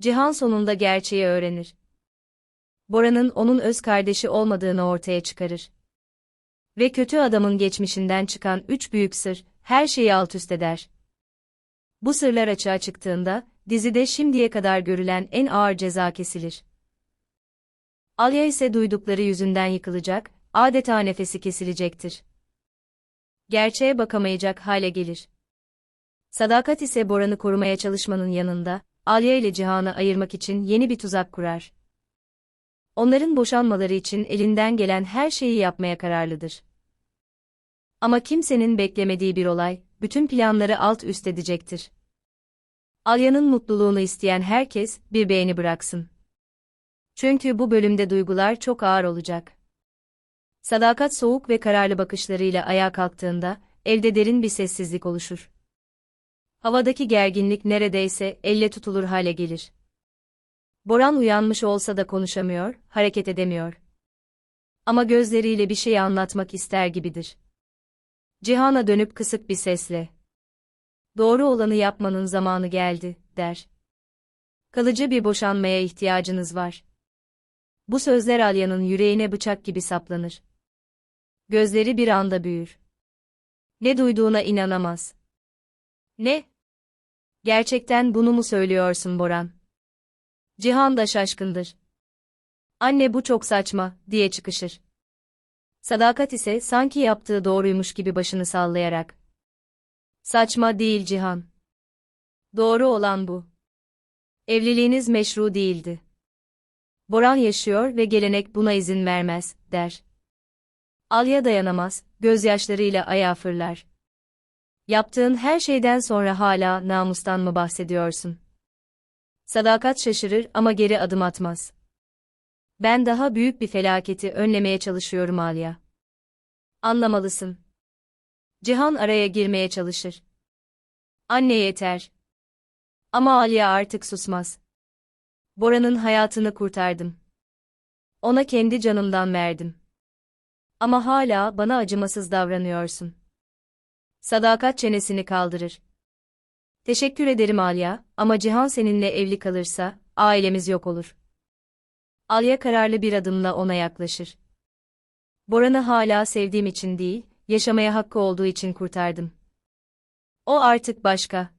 Cihan sonunda gerçeği öğrenir. Bora'nın onun öz kardeşi olmadığını ortaya çıkarır. Ve kötü adamın geçmişinden çıkan üç büyük sır, her şeyi alt üst eder. Bu sırlar açığa çıktığında, dizide şimdiye kadar görülen en ağır ceza kesilir. Alya ise duydukları yüzünden yıkılacak, adeta nefesi kesilecektir. Gerçeğe bakamayacak hale gelir. Sadakat ise Boran'ı korumaya çalışmanın yanında, Alya ile Cihan'ı ayırmak için yeni bir tuzak kurar. Onların boşanmaları için elinden gelen her şeyi yapmaya kararlıdır. Ama kimsenin beklemediği bir olay, bütün planları alt üst edecektir. Alya'nın mutluluğunu isteyen herkes, bir beğeni bıraksın. Çünkü bu bölümde duygular çok ağır olacak. Sadakat soğuk ve kararlı bakışlarıyla ayağa kalktığında, evde derin bir sessizlik oluşur. Havadaki gerginlik neredeyse elle tutulur hale gelir. Boran uyanmış olsa da konuşamıyor, hareket edemiyor. Ama gözleriyle bir şey anlatmak ister gibidir. Cihan'a dönüp kısık bir sesle. Doğru olanı yapmanın zamanı geldi, der. Kalıcı bir boşanmaya ihtiyacınız var. Bu sözler Alya'nın yüreğine bıçak gibi saplanır. Gözleri bir anda büyür. Ne duyduğuna inanamaz. Ne? Gerçekten bunu mu söylüyorsun Boran? Cihan da şaşkındır. Anne bu çok saçma, diye çıkışır. Sadakat ise sanki yaptığı doğruymuş gibi başını sallayarak. Saçma değil Cihan. Doğru olan bu. Evliliğiniz meşru değildi. Boran yaşıyor ve gelenek buna izin vermez, der. Alya dayanamaz, gözyaşlarıyla ayağa fırlar. Yaptığın her şeyden sonra hala namustan mı bahsediyorsun? Sadakat şaşırır ama geri adım atmaz. Ben daha büyük bir felaketi önlemeye çalışıyorum Alya. Anlamalısın. Cihan araya girmeye çalışır. Anne yeter. Ama Alya artık susmaz. Bora'nın hayatını kurtardım. Ona kendi canımdan verdim. Ama hala bana acımasız davranıyorsun. Sadakat çenesini kaldırır. Teşekkür ederim Alya, ama Cihan seninle evli kalırsa, ailemiz yok olur. Alya kararlı bir adımla ona yaklaşır. Boran'ı hala sevdiğim için değil, yaşamaya hakkı olduğu için kurtardım. O artık başka.